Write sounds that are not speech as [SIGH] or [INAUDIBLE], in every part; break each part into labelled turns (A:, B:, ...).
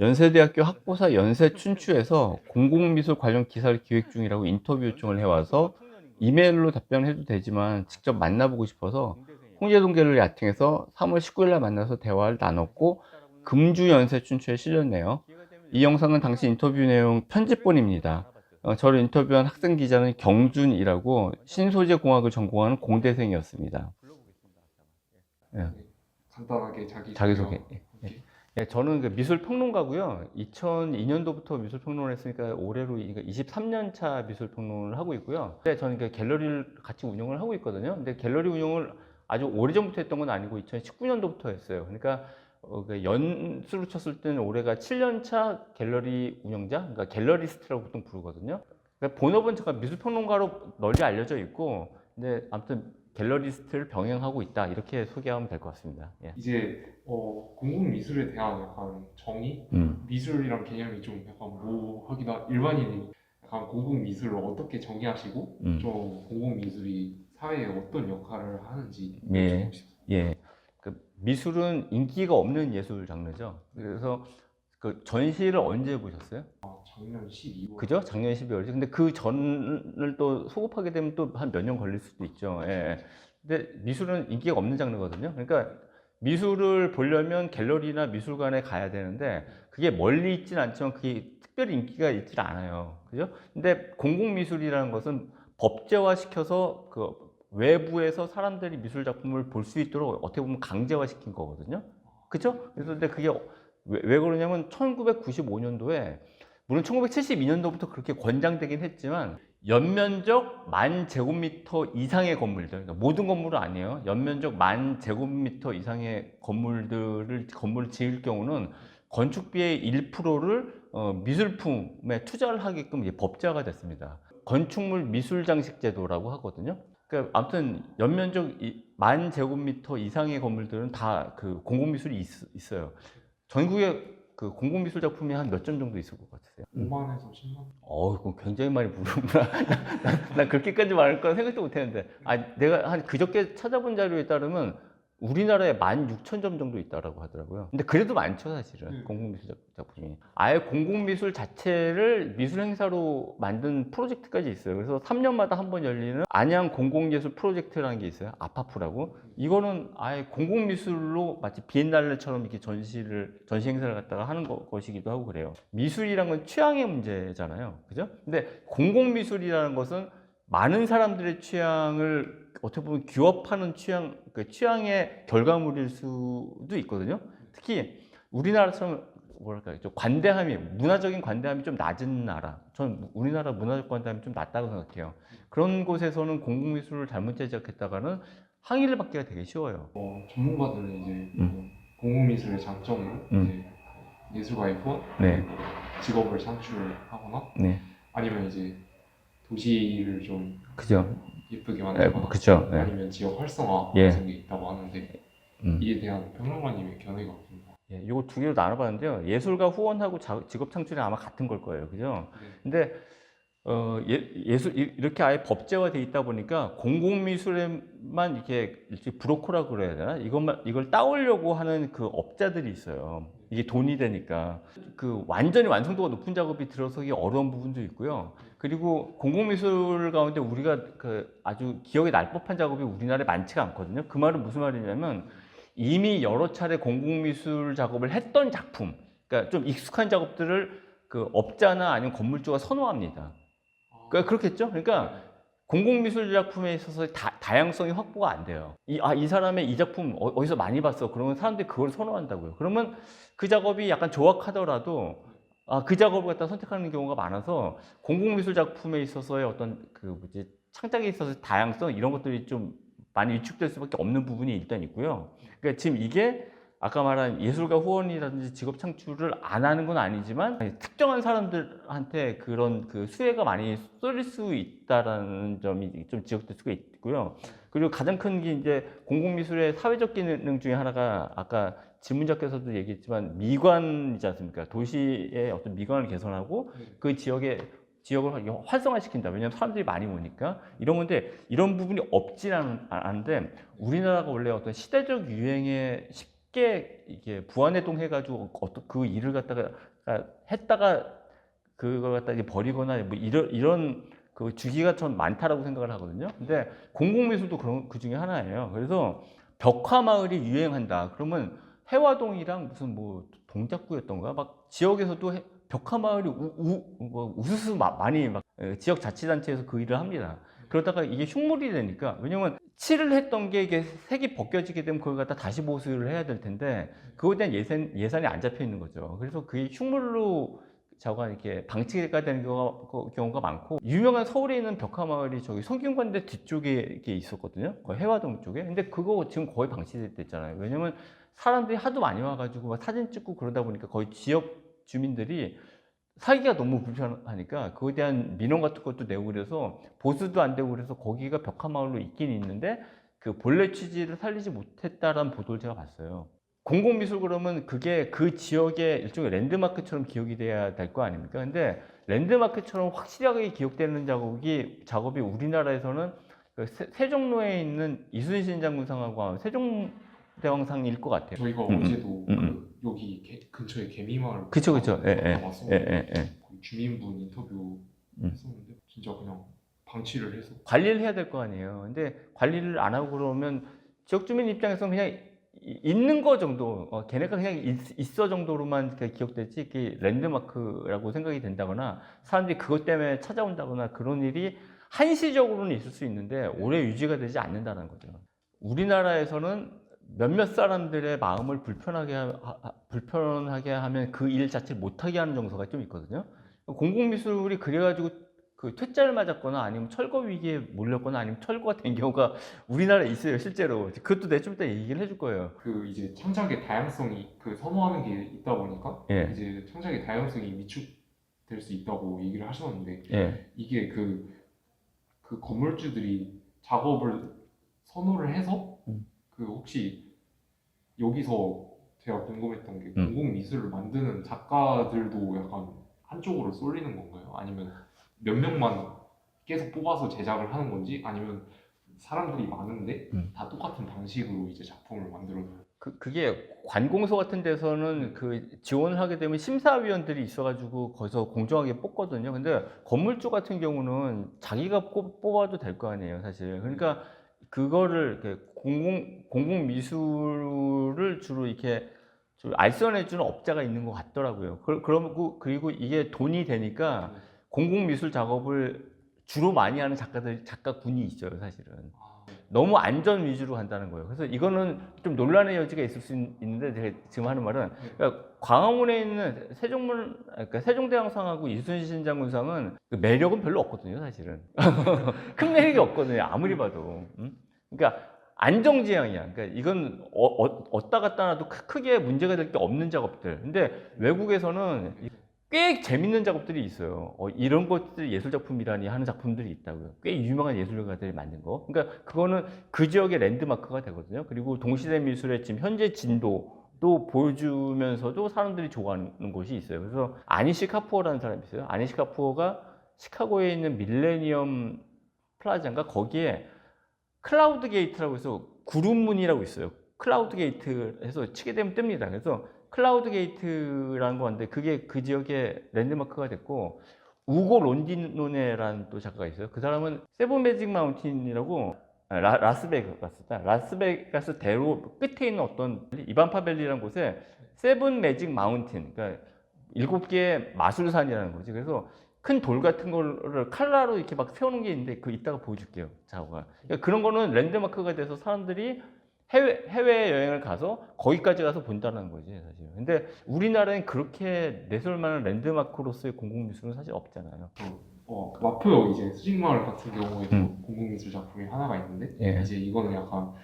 A: 연세대학교 학보사 연세춘추에서 공공미술 관련 기사를 기획 중이라고 인터뷰 요청을 해와서 이메일로 답변해도 되지만 직접 만나보고 싶어서 홍제동계를 야팅해서 3월 19일 날 만나서 대화를 나눴고 금주 연세춘추에 실렸네요. 이 영상은 당시 인터뷰 내용 편집본입니다. 어, 저를 인터뷰한 학생 기자는 경준이라고 신소재 공학을 전공하는 공대생이었습니다.
B: 간단하게 자기
A: 자기소개. 예. 예, 저는 그 미술 평론가고요. 2002년도부터 미술 평론을 했으니까 올해로 23년 차 미술 평론을 하고 있고요. 근데 저는 그 갤러리를 같이 운영을 하고 있거든요. 근데 갤러리 운영을 아주 오래전부터 했던 건 아니고 2019년도부터 했어요. 그러니까 어, 그 연수로 쳤을 때는 올해가 7년 차 갤러리 운영자, 그러니까 갤러리스트라고 보통 부르거든요. 그러니까 본업은 제가 미술 평론가로 널리 알려져 있고, 근데 아무튼 갤러리스트를 병행하고 있다 이렇게 소개하면 될 것 같습니다. 예.
B: 이제 어, 공공 미술에 대한 약간 정의,
A: 음.
B: 미술이란 개념이 좀 약간 모호하기도 하- 일반인이 약간 공공 미술을 어떻게 정의하시고
A: 음.
B: 좀 공공 미술이 사회에 어떤 역할을 하는지
A: 예.
B: 여쭤보고 싶습니다.
A: 예. 그 미술은 인기가 없는 예술 장르죠. 그래서 그 전시를 언제 보셨어요?
B: 아, 작년 12월
A: 그죠? 작년 12월이죠. 근데 그 전을 또 소급하게 되면 또 한 몇 년 걸릴 수도 있죠. 예. 근데 미술은 인기가 없는 장르거든요. 그러니까 미술을 보려면 갤러리나 미술관에 가야 되는데 그게 멀리 있진 않지만 그게 특별히 인기가 있질 않아요. 그죠? 근데 공공미술이라는 것은 법제화시켜서 그 외부에서 사람들이 미술 작품을 볼 수 있도록 어떻게 보면 강제화시킨 거거든요. 그죠? 그래서 근데 그게 왜, 왜 그러냐면 1995년도에 물론 1972년도부터 그렇게 권장되긴 했지만 연면적 만 제곱미터 이상의 건물들 그러니까 모든 건물은 아니에요. 연면적 만 제곱미터 이상의 건물들을 건물을 지을 경우는 건축비의 1%를 어, 미술품에 투자를 하게끔 법제화가 됐습니다. 건축물 미술 장식 제도라고 하거든요. 그러니까 아무튼 연면적 이- 만 제곱미터 이상의 건물들은 다 그 공공미술이 있, 어요 전국에 그 공공미술 작품이 한 몇 점 정도 있을 것 같으세요?
B: 5만에서 10만
A: 어우, 그럼 굉장히 많이 부르구나. [LAUGHS] 나, 나 그렇게까지 말할 건 생각도 못 했는데. 아, 내가 한 그저께 찾아본 자료에 따르면 우리나라에 16,000점 정도 있다라고 하더라고요. 근데 그래도 많죠, 사실은.
B: 음.
A: 공공미술 작- 작품이. 아예 공공미술 자체를 미술 행사로 만든 프로젝트까지 있어요. 그래서 3년마다 한 번 열리는 안양 공공예술 프로젝트라는 게 있어요. 아파프라고. 이거는 아예 공공미술로 마치 비엔날레처럼 이렇게 전시를, 전시 행사를 갖다가 하는 거- 것이기도 하고 그래요. 미술이란 건 취향의 문제잖아요. 그죠? 근데 공공미술이라는 것은 많은 사람들의 취향을 어떻게 보면 규합하는 취향, 그 취향의 결과물일 수도 있거든요. 특히 우리나라처럼 뭐랄까, 좀 관대함이, 문화적인 관대함이 좀 낮은 나라. 전 우리나라 문화적 관대함이 좀 낮다고 생각해요. 그런 곳에서는 공공미술을 잘못 제작했다가는 항의를 받기가 되게 쉬워요.
B: 어, 전문가들은 이제
A: 음.
B: 공공 미술의 장점으로
A: 음.
B: 이제 예술가의 후원,
A: 네.
B: 직업을 창출하거나
A: 네.
B: 아니면 이제 도시를 좀
A: 그죠.
B: 예쁘게
A: 네,
B: 만들거나
A: 그죠. 네.
B: 아니면 지역 활성화
A: 예.
B: 같은 게 있다고 하는데
A: 음.
B: 이에 대한 평론가님의 견해가 어떤가?
A: 예, 이거 두 개로 나눠봤는데요. 예술가 후원하고 자- 직업 창출이 아마 같은 걸 거예요. 그죠?
B: 네.
A: 근데 어, 예, 예술 이- 이렇게 아예 법제화돼 있다 보니까 공공미술에만 이렇게 이렇게 브로커라 그래야 되나? 이것만 이걸 따오려고 하는 그 업자들이 있어요. 이게 돈이 되니까 그 완전히 완성도가 높은 작업이 들어서기 어려운 부분도 있고요. 그리고 공공미술 가운데 우리가 그 아주 기억에 날 법한 작업이 우리나라에 많지가 않거든요. 그 말은 무슨 말이냐면 이미 여러 차례 공공미술 작업을 했던 작품, 그러니까 좀 익숙한 작업들을 그 업자나 아니면 건물주가 선호합니다. 그러니까 그렇겠죠? 그러니까 공공미술 작품에 있어서 다, 다양성이 확보가 안 돼요. 이, 아, 이 사람의 이 작품 어, 어디서 많이 봤어. 그러면 사람들이 그걸 선호한다고요. 그러면 그 작업이 약간 조악하더라도 아, 그 작업을 갖다 선택하는 경우가 많아서 공공미술 작품에 있어서의 어떤 그 뭐지 창작에 있어서 다양성 이런 것들이 좀 많이 위축될 수밖에 없는 부분이 일단 있고요. 그러니까 지금 이게 아까 말한 예술가 후원이라든지 직업 창출을 안 하는 건 아니지만 특정한 사람들한테 그런 그 수혜가 많이 쏠릴 수 있다라는 점이 좀 지적될 수가 있고요. 그리고 가장 큰 게 이제 공공미술의 사회적 기능 중에 하나가 아까 질문자께서도 얘기했지만 미관이지 않습니까? 도시의 어떤 미관을 개선하고 그 지역의 지역을 활성화시킨다. 왜냐하면 사람들이 많이 오니까 이런 건데 이런 부분이 없진 않- 않은데 우리나라가 원래 어떤 시대적 유행에 쉽게 이게 부안해동 해가지고 어떤 그 일을 갖다가 했다가 그걸 갖다 이제 버리거나 뭐 이런 이런 그 주기가 좀 많다라고 생각을 하거든요. 근데 공공미술도 그런 그 중에 하나예요. 그래서 벽화 마을이 유행한다. 그러면 해화동이랑 무슨 뭐 동작구였던가 막 지역에서도 해- 벽화 마을이 우, 우, 뭐 우수수 마- 많이 막 에, 지역 자치단체에서 그 일을 합니다. 그러다가 이게 흉물이 되니까 왜냐면 칠을 했던 게 이게 색이 벗겨지게 되면 그걸 갖다 다시 보수를 해야 될 텐데 그거에 대한 예산 예산이 안 잡혀 있는 거죠. 그래서 그게 흉물로 저가 이렇게 방치가 되는 경우가, 그 경우가 많고 유명한 서울에 있는 벽화 마을이 저기 성균관대 뒤쪽에 이렇게 있었거든요. 그 해화동 쪽에. 근데 그거 지금 거의 방치됐잖아요. 왜냐면 사람들이 하도 많이 와가지고 막 사진 찍고 그러다 보니까 거의 지역 주민들이 살기가 너무 불편하니까 그거에 대한 민원 같은 것도 내고 그래서 보수도 안 되고 그래서 거기가 벽화 마을로 있긴 있는데 그 본래 취지를 살리지 못했다라는 보도를 제가 봤어요. 공공미술 그러면 그게 그 지역의 일종의 랜드마크처럼 기억이 돼야 될 거 아닙니까? 근데 랜드마크처럼 확실하게 기억되는 작업이 작업이 우리나라에서는 그 세- 세종로에 있는 이순신 장군상하고 세종 대왕상일 것 같아요.
B: 저희가
A: 음,
B: 어제도
A: 음,
B: 그 여기 개- 근처에 개미마을
A: 그쵸, 그쵸. 예, 예. 예, 예, 예.
B: 거기 주민분 인터뷰
A: 음.
B: 했었는데 진짜 그냥 방치를 해서
A: 관리를 해야 될 거 아니에요. 근데 관리를 안 하고 그러면 지역 주민 입장에서는 그냥 이- 있는 거 정도, 어, 걔네가 그냥 있, 어 정도로만 이렇게 기억되지, 그게 랜드마크라고 생각이 된다거나 사람들이 그것 때문에 찾아온다거나 그런 일이 한시적으로는 있을 수 있는데 오래 유지가 되지 않는다는 거죠. 우리나라에서는 몇몇 사람들의 마음을 불편하게 하, 하- 불편하게 하면 그 일 자체를 못하게 하는 정서가 좀 있거든요. 공공미술이 그래가지고 그 퇴짜를 맞았거나 아니면 철거 위기에 몰렸거나 아니면 철거가 된 경우가 우리나라에 있어요 실제로 그것도 내가 좀 이따 얘기를 해줄 거예요
B: 그 이제 창작의 다양성이 그 선호하는 게 있다 보니까
A: 예.
B: 이제 창작의 다양성이 위축될 수 있다고 얘기를 하셨는데
A: 예,
B: 이게 그, 그 건물주들이 작업을 선호를 해서
A: 음.
B: 그 혹시 여기서 제가 궁금했던 게
A: 음.
B: 공공 미술을 만드는 작가들도 약간 한쪽으로 쏠리는 건가요? 아니면 몇 명만 계속 뽑아서 제작을 하는 건지 아니면 사람들이 많은데
A: 음.
B: 다 똑같은 방식으로 이제 작품을 만들어요.
A: 그, 그게 관공서 같은 데서는 그 지원을 하게 되면 심사위원들이 있어가지고 거기서 공정하게 뽑거든요 근데 건물주 같은 경우는 자기가 뽑- 뽑아도 될 거 아니에요 사실 그러니까 그거를 공공 공공 미술을 주로 이렇게 좀 알선해 주는 업자가 있는 것 같더라고요. 그, 그러고 그리고 이게 돈이 되니까 공공 미술 작업을 주로 많이 하는 작가들 작가군이 있어요, 사실은.
B: 아,
A: 너무 안전 위주로 간다는 거예요. 그래서 이거는 좀 논란의 여지가 있을 수 있- 있는데 제가 지금 하는 말은 그러니까 광화문에 있는 세종문 그러니까 세종대왕상하고 이순신 장군상은 그 매력은 별로 없거든요, 사실은. [LAUGHS] 큰 매력이 없거든요, 아무리 봐도. 음? 그러니까 안정지향이야. 그러니까 이건 어, 어, 어디다 갖다 놔도 크- 크게 문제가 될 게 없는 작업들. 근데 외국에서는 이- 꽤 재밌는 작업들이 있어요. 어, 이런 것들이 예술 작품이라니 하는 작품들이 있다고요. 꽤 유명한 예술가들이 만든 거. 그러니까 그거는 그 지역의 랜드마크가 되거든요. 그리고 동시대 미술의 지금 현재 진도도 보여주면서도 사람들이 좋아하는 곳이 있어요. 그래서 아니시 카푸어라는 사람이 있어요. 아니시 카푸어가 시카고에 있는 밀레니엄 플라자인가 거기에 클라우드 게이트라고 해서 구름 문이라고 있어요. 클라우드 게이트에서 치게 되면 뜹니다. 그래서 클라우드 게이트라는 거 같은데 그게 그 지역의 랜드마크가 됐고 우고 론디노네라는 또 작가가 있어요. 그 사람은 세븐 매직 마운틴이라고 아, 라, 라스베가스다. 라스베가스 대로 끝에 있는 어떤 이반파밸리라는 곳에 세븐 매직 마운틴, 그러니까 일곱 개의 마술산이라는 거지. 그래서 큰 돌 같은 거를 칼라로 이렇게 막 세우는 게 있는데 그 이따가 보여줄게요. 자고가. 그러니까 그런 거는 랜드마크가 돼서 사람들이 해외 해외 여행을 가서 거기까지 가서 본다는 거지 사실. 근데 우리나라엔 그렇게 내세울 만한 랜드마크로서의 공공미술은 사실 없잖아요.
B: 어, 마포역 이제 수직마을 같은 경우에도
A: 음.
B: 공공미술 작품이 하나가 있는데
A: 예.
B: 이제 이거는 약간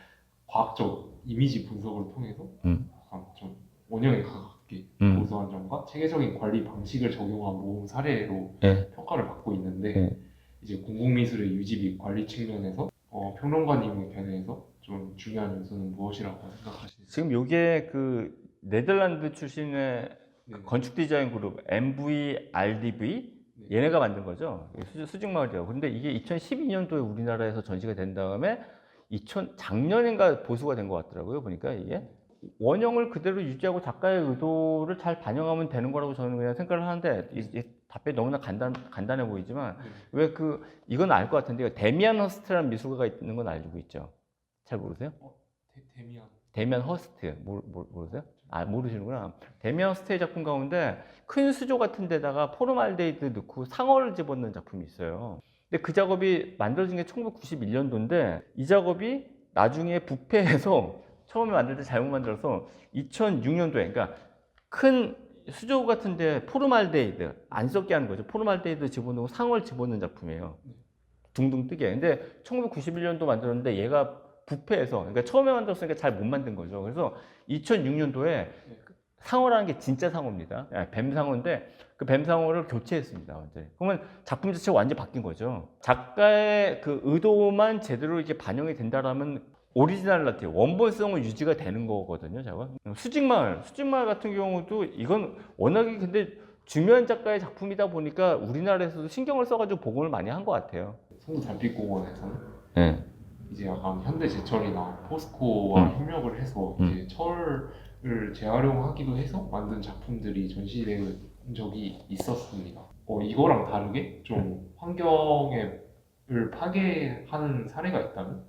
B: 과학적 이미지 분석을 통해서
A: 음.
B: 약간 좀 원형에 가깝게
A: 음.
B: 고소한 점과 체계적인 관리 방식을 적용한 모범 사례로
A: 예.
B: 평가를 받고 있는데
A: 예.
B: 이제 공공미술의 유지 및 관리 측면에서 어, 평론가님의 견해에서 좀 중요한 요소는 무엇이라고 생각하시는지
A: 지금 요게 그 네덜란드 출신의
B: 네.
A: 건축 디자인 그룹 MVRDV
B: 네.
A: 얘네가 만든 거죠. 수- 수직마을이라고. 근데 이게 2012년도에 우리나라에서 전시가 된 다음에 2000 작년인가 보수가 된 것 같더라고요. 보니까 이게 원형을 그대로 유지하고 작가의 의도를 잘 반영하면 되는 거라고 저는 그냥 생각을 하는데 이, 이 답변이 너무나 간단 간단해 보이지만
B: 네.
A: 왜그 이건 알 것 같은데요. 데미안 허스트라는 미술가가 있는 건 알고 있죠. 잘 모르세요?
B: 데, 데미안
A: 데미안 허스트 모르, 모르, 모르세요? 아 모르시는구나. 데미안 허스트의 작품 가운데 큰 수조 같은 데다가 포르말데이드 넣고 상어를 집어넣는 작품이 있어요. 근데 그 작업이 만들어진 게 1991년도인데 이 작업이 나중에 부패해서 [LAUGHS] 처음에 만들 때 잘못 만들어서 2006년도에 그러니까 큰 수조 같은데 포르말데이드 안 썩게 하는 거죠. 포르말데이드 집어넣고 상어를 집어넣는 작품이에요. 둥둥 뜨게. 근데 1991년도 만들었는데 얘가 부패해서 그러니까 처음에 만들었으니까 잘 못 만든 거죠. 그래서 2006년도에 상어라는 게 진짜 상어입니다. 예, 뱀상어인데 그 뱀상어를 교체했습니다. 완전히. 그러면 작품 자체가 완전히 바뀐 거죠. 작가의 그 의도만 제대로 이렇게 반영이 된다라면 오리지널리티, 원본성은 유지가 되는 거거든요. 제가 수직마을, 수직마을 같은 경우도 이건 워낙에 근데 중요한 작가의 작품이다 보니까 우리나라에서도 신경을 써가지고 복원을 많이 한 것 같아요.
B: 성도 달빛공원에서는
A: 네.
B: 이제 약간 현대 제철이나 포스코와
A: 음.
B: 협력을 해서
A: 음.
B: 이제 철을 재활용하기도 해서 만든 작품들이 전시된 적이 있었습니다. 어, 이거랑 다르게 좀 환경을 파괴하는 사례가 있다면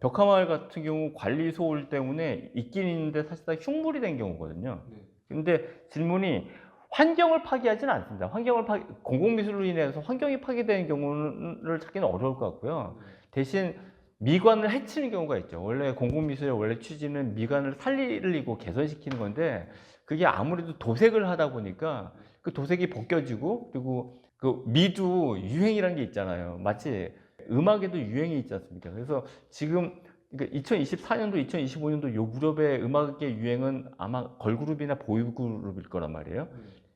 A: 벽화마을 같은 경우 관리 소홀 때문에 있긴 있는데 사실상 흉물이 된 경우거든요.
B: 네.
A: 근데 질문이 환경을 파괴하지는 않습니다. 환경을 파 공공미술로 인해서 환경이 파괴되는 경우를 찾기는 어려울 것 같고요. 대신 미관을 해치는 경우가 있죠. 원래 공공미술의 원래 취지는 미관을 살리고 개선시키는 건데 그게 아무래도 도색을 하다 보니까 그 도색이 벗겨지고 그리고 그 미도 유행이라는 게 있잖아요. 마치 음악에도 유행이 있지 않습니까? 그래서 지금 그러니까 2024년도, 2025년도 요 무렵의 음악의 유행은 아마 걸그룹이나 보이그룹일 거란 말이에요.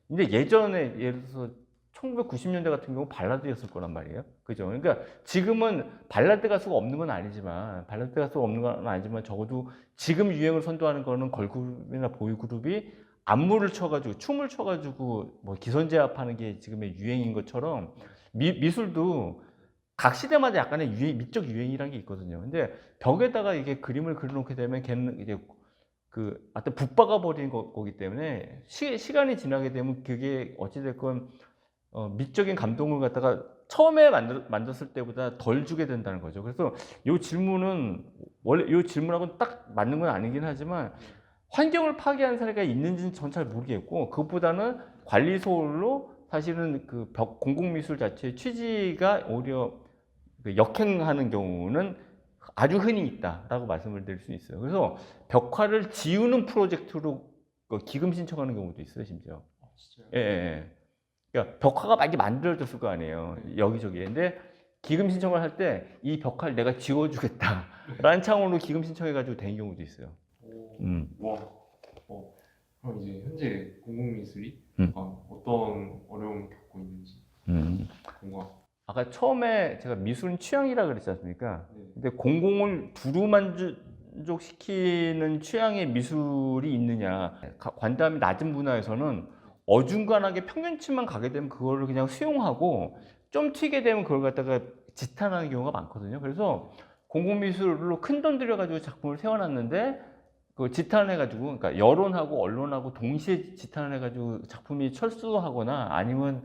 A: 근데 예전에 예를 들어서 1990년대 같은 경우 발라드였을 거란 말이에요. 그죠? 그러니까 지금은 발라드 가수가 없는 건 아니지만 발라드 가수가 없는 건 아니지만 적어도 지금 유행을 선도하는 거는 걸그룹이나 보이그룹이 안무를 쳐가지고 춤을 쳐가지고 뭐 기선제압하는 게 지금의 유행인 것처럼 미, 미술도 각 시대마다 약간의 유행, 미적 유행이라는 게 있거든요. 근데 벽에다가 이게 그림을 그려놓게 되면 걔는 이제 그 하여튼 붙박아 버리는 거, 거기 때문에 시, 시간이 지나게 되면 그게 어찌됐건 어, 미적인 감동을 갖다가 처음에 만들, 만들었을 때보다 덜 주게 된다는 거죠. 그래서 이 질문은 원래 이 질문하고는 딱 맞는 건 아니긴 하지만 환경을 파괴한 사례가 있는지는 전 잘 모르겠고 그것보다는 관리 소홀로 사실은 그 벽, 공공미술 자체의 취지가 오히려 그 역행하는 경우는 아주 흔히 있다라고 말씀을 드릴 수 있어요. 그래서 벽화를 지우는 프로젝트로 그 기금 신청하는 경우도 있어요, 심지어.
B: 아?
A: 예, 예, 예. 그러니까 벽화가 많이 만들어졌을 거 아니에요. 여기저기에. 근데 기금 신청을 할 때 이 벽화를 내가 지워주겠다 라는 창으로 기금 신청해가지고 된 경우도 있어요.
B: 오,
A: 음.
B: 와. 어, 그럼 이제 현재 공공미술이
A: 음.
B: 약간 어떤 어려움을 겪고 있는지
A: 음.
B: 궁금.
A: 아까 처음에 제가 미술은 취향이라 그랬지 않습니까?
B: 네.
A: 근데 공공을 두루 만족시키는 취향의 미술이 있느냐. 가- 관담이 낮은 문화에서는 어중간하게 평균치만 가게 되면 그거를 그냥 수용하고 좀 튀게 되면 그걸 갖다가 지탄하는 경우가 많거든요. 그래서 공공미술로 큰 돈 들여가지고 작품을 세워놨는데 그 지탄을 해가지고 그러니까 여론하고 언론하고 동시에 지탄을 해가지고 작품이 철수하거나 아니면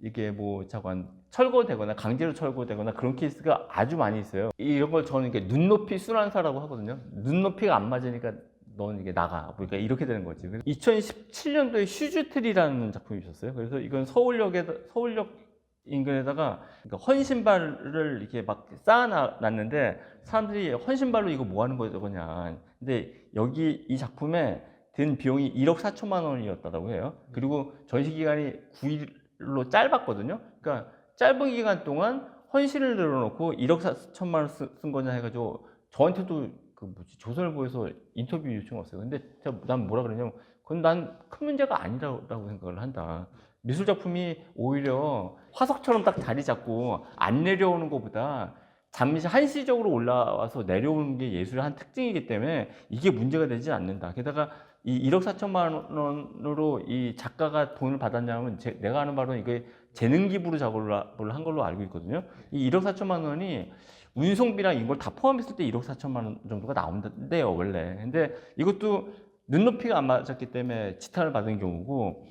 A: 이게 뭐 자관 철거되거나 강제로 철거되거나 그런 케이스가 아주 많이 있어요. 이런 걸 저는 이게 눈높이 순환사라고 하거든요. 눈높이가 안 맞으니까 넌 이게 나가. 그러니까 이렇게 되는 거지. 2017년도에 슈즈트리라는 작품이 있었어요. 그래서 이건 서울역에 서울역 인근에다가 그러니까 헌신발을 이렇게 막 쌓아놨는데 사람들이 헌신발로 이거 뭐 하는 거냐. 근데 여기 이 작품에 든 비용이 1억 4천만 원이었다고 해요. 그리고 전시 기간이 9일로 짧았거든요. 그러니까 짧은 기간 동안 헌신을 늘어놓고 1억 4천만 원 쓴, 쓴 거냐 해가지고 저한테도 그 뭐지 조선일보에서 인터뷰 요청 왔어요. 근데 난 뭐라 그러냐면 그건 난 큰 문제가 아니라고 생각을 한다. 미술 작품이 오히려 화석처럼 딱 자리 잡고 안 내려오는 것보다 잠시 한시적으로 올라와서 내려오는 게 예술의 한 특징이기 때문에 이게 문제가 되지 않는다. 게다가 이 1억 4천만 원으로 이 작가가 돈을 받았냐면 제, 내가 아는 바로는 이게 재능 기부로 작업을 한 걸로 알고 있거든요. 이 1억 4천만 원이 운송비랑 이걸 다 포함했을 때 1억 4천만 원 정도가 나온대요, 원래. 근데 이것도 눈높이가 안 맞았기 때문에 지탄을 받은 경우고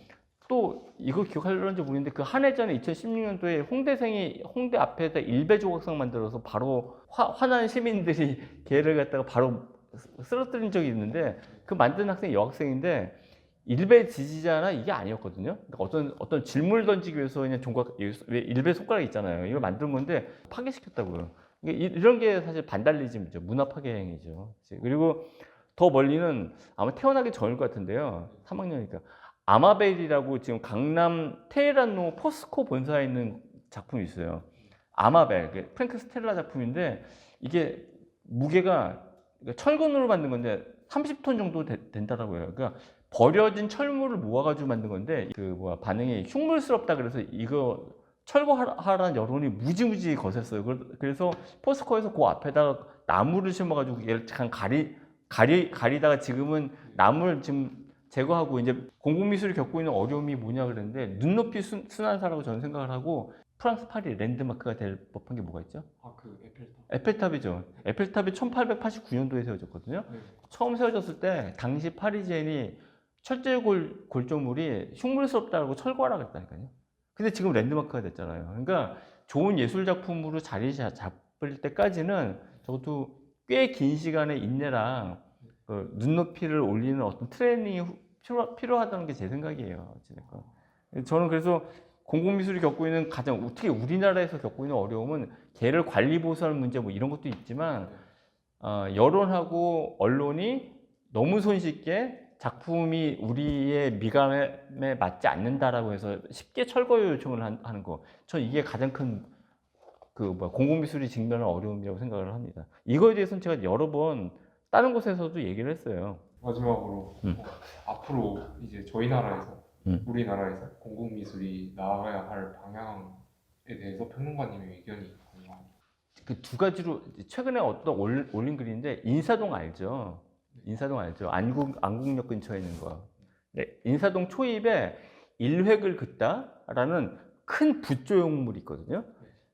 A: 또 이거 기억하려는지 모르겠는데 그 한 해 전에 2016년도에 홍대생이 홍대 앞에다 일배 조각상 만들어서 바로 화, 화난 시민들이 [LAUGHS] 걔를 갖다가 바로 쓰- 쓰러뜨린 적이 있는데 그 만든 학생이 여학생인데 일배 지지자나 이게 아니었거든요. 그러니까 어떤 어떤 질문을 던지기 위해서 그냥 종각 왜 일배 손가락 있잖아요. 이걸 만든 건데 파괴시켰다고요. 이런 게 사실 반달리즘이죠. 문화 파괴 행위죠. 그리고 더 멀리는 아마 태어나기 전일 것 같은데요. 3학년이니까 아마벨이라고 지금 강남 테헤란로 포스코 본사에 있는 작품이 있어요. 아마벨, 프랭크 스텔라 작품인데 이게 무게가 그러니까 철근으로 만든 건데 30톤 정도 되- 된다라고요. 그러니까 버려진 철물을 모아가지고 만든 건데 그 뭐야 반응이 흉물스럽다 그래서 이거 철거하라는 여론이 무지무지 거셌어요. 그래- 그래서 포스코에서 그 앞에다가 나무를 심어가지고 얘를 잠깐 가리 가리 가리다가 지금은 나무를 지금 제거하고 이제 공공미술이 겪고 있는 어려움이 뭐냐 그랬는데 눈높이 순, 순환사라고 저는 생각을 하고 프랑스 파리 랜드마크가 될 법한 게 뭐가 있죠?
B: 아 그 에펠탑.
A: 에펠탑이죠. 에펠탑이 1889년도에 세워졌거든요.
B: 네.
A: 처음 세워졌을 때 당시 파리지엔이 철제 골, 골조물이 흉물스럽다고 철거하라고 했다니까요. 근데 지금 랜드마크가 됐잖아요. 그러니까 좋은 예술 작품으로 자리 잡- 잡을 때까지는 적어도 꽤 긴 시간의 인내랑 그 눈높이를 올리는 어떤 트레이닝이 후- 필요, 필요하다는 게 제 생각이에요. 저는 그래서 공공미술이 겪고 있는 가장 특히 우리나라에서 겪고 있는 어려움은 개를 관리 보수하는 문제 뭐 이런 것도 있지만 어, 여론하고 언론이 너무 손쉽게 작품이 우리의 미감에 맞지 않는다라고 해서 쉽게 철거 요청을 한- 하는 거. 전 이게 가장 큰 그 뭐 공공미술이 직면한 어려움이라고 생각을 합니다. 이거에 대해서는 제가 여러 번 다른 곳에서도 얘기를 했어요.
B: 마지막으로
A: 음.
B: 어, 앞으로 이제 저희 나라에서
A: 음.
B: 우리나라에서 공공미술이 나아가야 할 방향에 대해서 평론가님의 의견이 궁금합니다.
A: 그 두 가지로 최근에 어떤 올- 올린 글인데 인사동 알죠? 인사동 알죠? 안국 안국역 근처에 있는 거. 네, 인사동 초입에 일획을 긋다라는 큰 부조용물이 있거든요.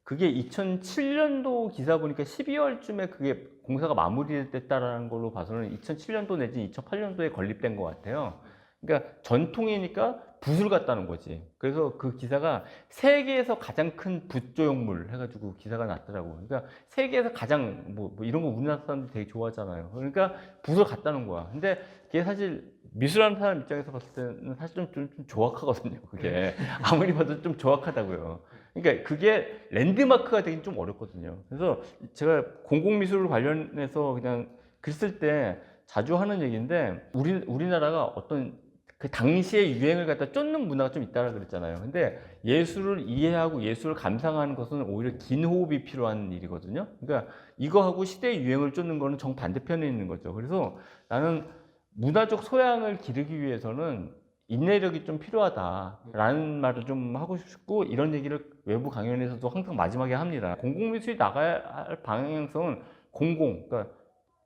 A: 그게 2007년도 기사 보니까 12월쯤에 그게 공사가 마무리됐다라는 걸로 봐서는 2007년도 내지 2008년도에 건립된 것 같아요. 그러니까 전통이니까 붓을 갖다는 거지. 그래서 그 기사가 세계에서 가장 큰 붓조형물 해가지고 기사가 났더라고. 그러니까 세계에서 가장 뭐, 뭐 이런 거 우리나라 사람들이 되게 좋아하잖아요. 그러니까 붓을 갖다는 거야. 근데 그게 사실 미술하는 사람 입장에서 봤을 때는 사실 좀, 좀, 좀 조악하거든요. 그게 [LAUGHS] 아무리 봐도 좀 조악하다고요. 그러니까 그게 랜드마크가 되긴 좀 어렵거든요. 그래서 제가 공공미술 관련해서 그냥 글 쓸 때 자주 하는 얘기인데 우리 우리나라가 어떤 그 당시의 유행을 갖다 쫓는 문화가 좀 있다고 그랬잖아요. 근데 예술을 이해하고 예술을 감상하는 것은 오히려 긴 호흡이 필요한 일이거든요. 그러니까 이거하고 시대의 유행을 쫓는 거는 정 반대편에 있는 거죠. 그래서 나는 문화적 소양을 기르기 위해서는 인내력이 좀 필요하다라는 말을 좀 하고 싶고 이런 얘기를 외부 강연에서도 항상 마지막에 합니다. 공공미술이 할 방향성은 공공, 그러니까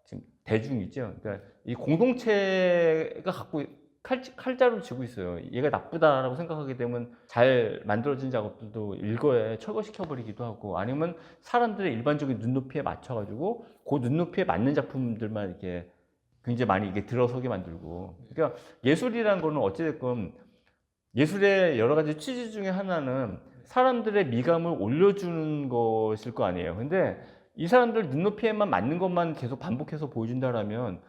A: 지금 대중이죠. 그러니까 이 공동체가 갖고 칼, 칼자루 쥐고 있어요. 얘가 나쁘다라고 생각하게 되면 잘 만들어진 작업들도 일거에 철거시켜버리기도 하고 아니면 사람들의 일반적인 눈높이에 맞춰가지고 그 눈높이에 맞는 작품들만 이렇게 굉장히 많이 이게 들어서게 만들고 그러니까 예술이라는 거는 어찌됐건 예술의 여러 가지 취지 중에 하나는 사람들의 미감을 올려주는 것일 거 아니에요. 근데 이 사람들 눈높이에만 맞는 것만 계속 반복해서 보여준다라면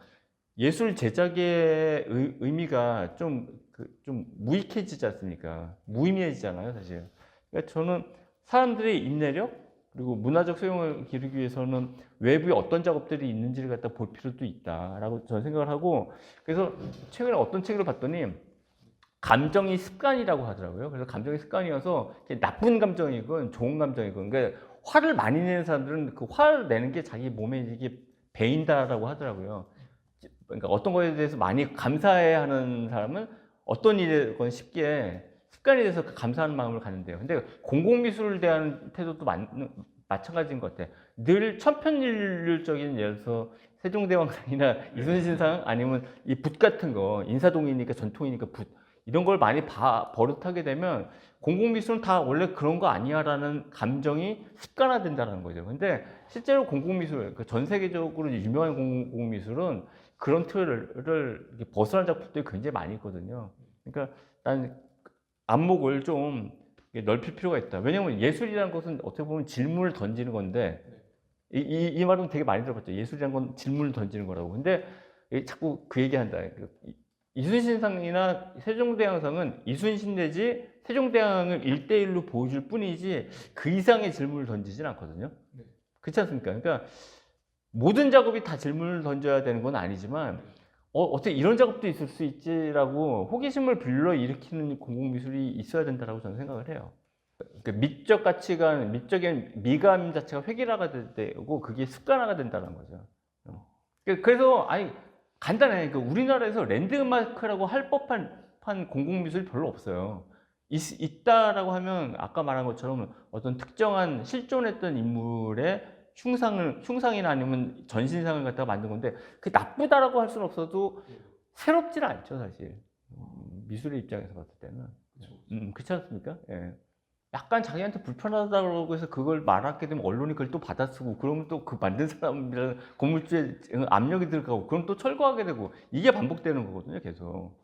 A: 예술 제작의 의, 의 미가 좀, 그, 좀 무익해지지 않습니까? 무의미해지잖아요, 사실. 그러니까 저는 사람들의 인내력, 그리고 문화적 소용을 기르기 위해서는 외부에 어떤 작업들이 있는지를 갖다 볼 필요도 있다라고 저는 생각을 하고, 그래서 최근에 어떤 책을 봤더니, 감정이 습관이라고 하더라고요. 그래서 감정이 습관이어서 나쁜 감정이건 좋은 감정이건, 그러니까 화를 많이 내는 사람들은 그 화를 내는 게 자기 몸에 이게 배인다라고 하더라고요. 그러니까 어떤 거에 대해서 많이 감사해야 하는 사람은 어떤 일에건 쉽게 습관이 돼서 그 감사하는 마음을 갖는데요. 근데 공공미술을 대하는 태도도 마, 마찬가지인 것 같아. 늘 천편일률적인 예를 들어서 세종대왕상이나 이순신상 아니면 이 붓 같은 거 인사동이니까 전통이니까 붓 이런 걸 많이 봐, 버릇하게 되면 공공미술은 다 원래 그런 거 아니야라는 감정이 습관화된다는 거죠. 근데 실제로 공공미술, 그 전 세계적으로 유명한 공공미술은 그런 틀을 벗어난 작품들이 굉장히 많이 있거든요. 그러니까 난 안목을 좀 넓힐 필요가 있다. 왜냐하면 예술이라는 것은 어떻게 보면 질문을 던지는 건데 이, 이, 이 말은 되게 많이 들어봤죠. 예술이라는 건 질문을 던지는 거라고. 근데 이 자꾸 그 얘기한다. 그 이- 이순신상이나 세종대왕상은 이순신 내지 세종대왕을 1대1로 보여줄 뿐이지 그 이상의 질문을 던지진 않거든요.
B: 네.
A: 그렇지 않습니까? 그러니까 모든 작업이 다 질문을 던져야 되는 건 아니지만 어, 어떻게 이런 작업도 있을 수 있지라고 호기심을 불러일으키는 공공미술이 있어야 된다고 저는 생각을 해요. 그 미적 가치관, 미적인 미감 자체가 획일화가 될 때고 그게 습관화가 된다는 거죠. 그- 그래서 아니 간단해. 그 우리나라에서 랜드마크라고 할 법한 한 공공미술이 별로 없어요. 있, 있다라고 하면 아까 말한 것처럼 어떤 특정한 실존했던 인물의 흉상을 흉상이나 아니면 전신상을 갖다가 만든 건데 그 나쁘다라고 할 수는 없어도 새롭지는 않죠 사실 음, 미술의 입장에서 봤을 때는. 음, 그렇지 않습니까? 예. 약간 자기한테 불편하다고 해서 그걸 말하게 되면 언론이 그걸 또 받아쓰고 그러면 또 그 만든 사람이라는 건물주에 압력이 들어가고 그럼 또 철거하게 되고 이게 반복되는 거거든요 계속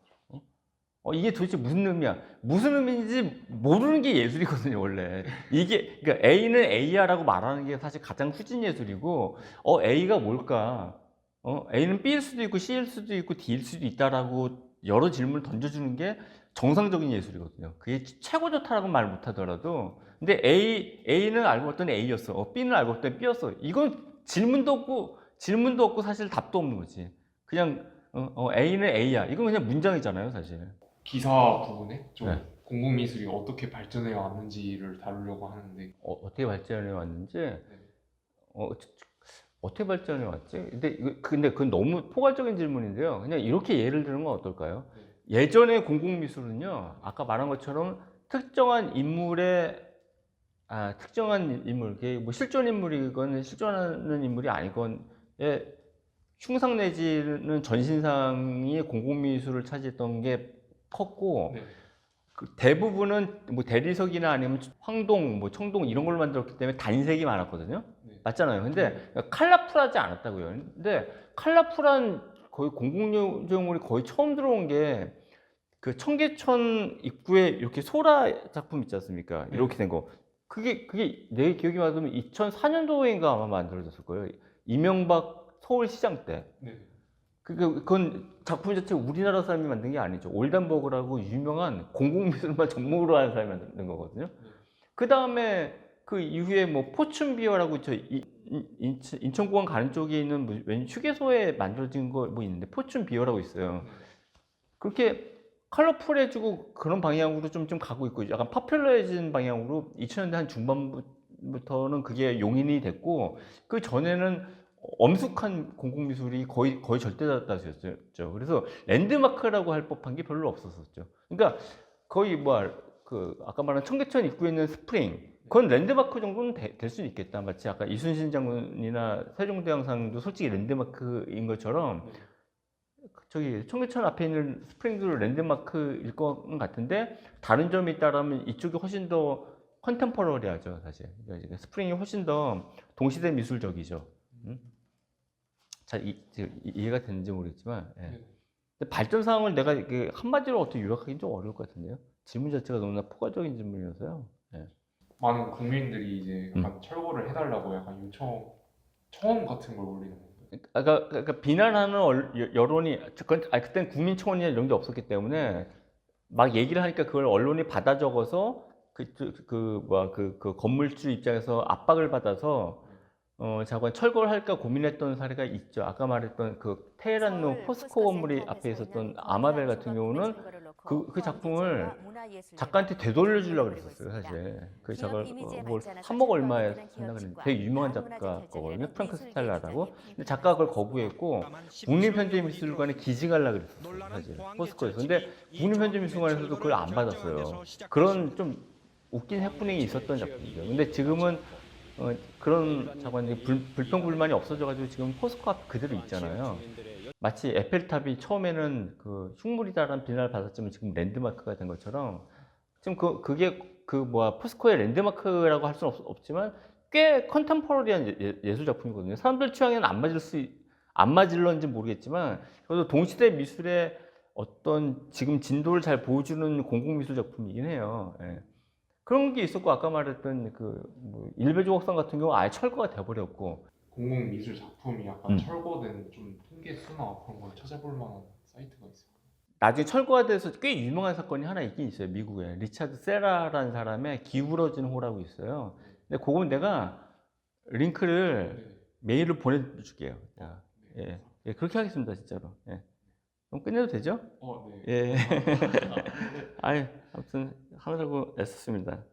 A: 어? 어, 이게 도대체 무슨 의미야 무슨 의미인지 모르는 게 예술이거든요 원래 이게 그러니까 A는 A야 라고 말하는 게 사실 가장 후진 예술이고 어 A가 뭘까 어 A는 B일 수도 있고 C일 수도 있고 D일 수도 있다라고 여러 질문을 던져주는 게 정상적인 예술이거든요. 그게 최고 좋다라고 말 못하더라도 근데 A A는 알고 봤더니 A였어. 어, B는 알고 봤더니 B였어. 이건 질문도 없고 질문도 없고 사실 답도 없는 거지. 그냥 어, 어, A는 A야. 이건 그냥 문장이잖아요, 사실.
B: 기사 부분에 좀
A: 네.
B: 공공 미술이 어떻게 발전해 왔는지를 다루려고 하는데
A: 어, 어떻게 발전해 왔는지 어, 저- 저- 어떻게 발전해 왔지? 근데 이거 근데 그건 너무 포괄적인 질문인데요. 그냥 이렇게 예를 들면 어떨까요? 예전의 공공 미술은요, 아까 말한 것처럼 특정한 인물의 아, 특정한 인물, 그게 뭐 실존 인물이건 실존하는 인물이 아니건의 흉상 내지는 전신상이 공공 미술을 차지했던 게 컸고
B: 네.
A: 그 대부분은 뭐 대리석이나 아니면 황동, 뭐 청동 이런 걸로 만들었기 때문에 단색이 많았거든요.
B: 네.
A: 맞잖아요. 근데 칼라풀하지 않았다고요. 근데 칼라풀한 거의 공공요정물이 거의 처음 들어온 게 그 청계천 입구에 이렇게 소라 작품 있지 않습니까?
B: 네.
A: 이렇게 된 거. 그게 그게 내 기억이 맞으면 2004년도인가 아마 만들어졌을 거예요. 이명박 서울시장 때.
B: 네.
A: 그- 그- 그건 작품 자체 우리나라 사람이 만든 게 아니죠. 올단버그라고 유명한 공공미술만 [LAUGHS] 전문으로 하는 사람이 만든 거거든요. 그 다음에 그 이후에 뭐 포춘비어라고 저 인천, 인천공항 가는 쪽에 있는 뭐왠 휴게소에 만들어진 거 뭐 있는데 포춘비어라고 있어요. 그렇게 컬러풀해지고 그런 방향으로 좀, 좀 가고 있고 약간 파퓰러해진 방향으로 2000년대 한 중반부터는 그게 용인이 됐고 그 전에는 엄숙한 공공미술이 거의 거의 절대다수였죠. 그래서 랜드마크라고 할 법한 게 별로 없었었죠. 그러니까 거의 뭐 그 아까 말한 청계천 입구에 있는 스프링 그건 랜드마크 정도는 될 수 있겠다. 마치 아까 이순신 장군이나 세종대왕상도 솔직히 랜드마크인 것처럼 저기 청계천 앞에 있는 스프링도 랜드마크일 것 같은데 다른 점이 있다라면 이쪽이 훨씬 더 컨템퍼러리하죠 사실 그러니까 스프링이 훨씬 더 동시대 미술적이죠 음? 잘 이, 이해가 되는지 모르겠지만 예.
B: 네.
A: 발전 상황을 내가 이게 한마디로 어떻게 요약하기는 좀 어려울 것 같은데요 질문 자체가 너무나 포괄적인 질문이어서요 예.
B: 많은 국민들이 이제
A: 음.
B: 약간 철거를 해달라고 약간 요청 청원 같은 걸 올리는 건가요?
A: 아까 그러니까 비난하는 얼- 여- 여론이 그건 아니 그때는 국민 청원이나 이런 게 없었기 때문에 막 얘기를 하니까 그걸 언론이 받아 적어서 그그 뭐야 그, 그 건물주 입장에서 압박을 받아서 어 자관 철거를 할까 고민했던 사례가 있죠. 아까 말했던 그 테헤란로 포스코 건물이 앞에 있었던 아마벨 같은 경우는 그, 그 작품을 작가한테 되돌려 주려고 그랬었어요, 사실. 그 작을 어, 뭘 3억 얼마에 산다 그랬는데 되게 유명한 작가 거거든요. 프랑크 스텔라라고. 근데 작가가 그걸 거부했고 국립현대미술관에 기증하려고 그랬었어요, 사실. 포스코에서. 근데 국립현대미술관에서도 그걸 안 받았어요. 그런 좀 웃긴 해프닝이 있었던 작품이죠. 근데 지금은 어, 그런 작관이 불, 불평 불만이 없어져가지고 지금 포스코 앞 그대로 있잖아요. 마치 에펠탑이 처음에는 그 흉물이다라는 비난을 받았지만 지금 랜드마크가 된 것처럼 지금 그 그게 그 뭐야 포스코의 랜드마크라고 할 수는 없, 없지만 꽤 컨템포러리한 예, 술 작품이거든요. 사람들 취향에는 안 맞을 수 있- 안 맞을런지 모르겠지만 그래도 동시대 미술의 어떤 지금 진도를 잘 보여주는 공공미술 작품이긴 해요. 예. 그런 게 있었고 아까 말했던 그뭐 일베조각상 같은 경우 아예 철거가 돼버렸고
B: 공공 미술 작품이 약간
A: 음.
B: 철거된 좀 통계 수나 그런 걸 찾아볼 만한 사이트가 있어요.
A: 나중에 철거가 돼서 꽤 유명한 사건이 하나 있긴 있어요 미국에 리차드 세라라는 사람의 기울어진 호라고 있어요. 근데 그건 내가 링크를
B: 네.
A: 메일로 보내줄게요. 야,
B: 네.
A: 예. 예, 그렇게 하겠습니다 진짜로. 예. 그럼 끝내도 되죠?
B: 어, 네.
A: 예. [LAUGHS] 아니 아무튼 하느라고 애썼습니다.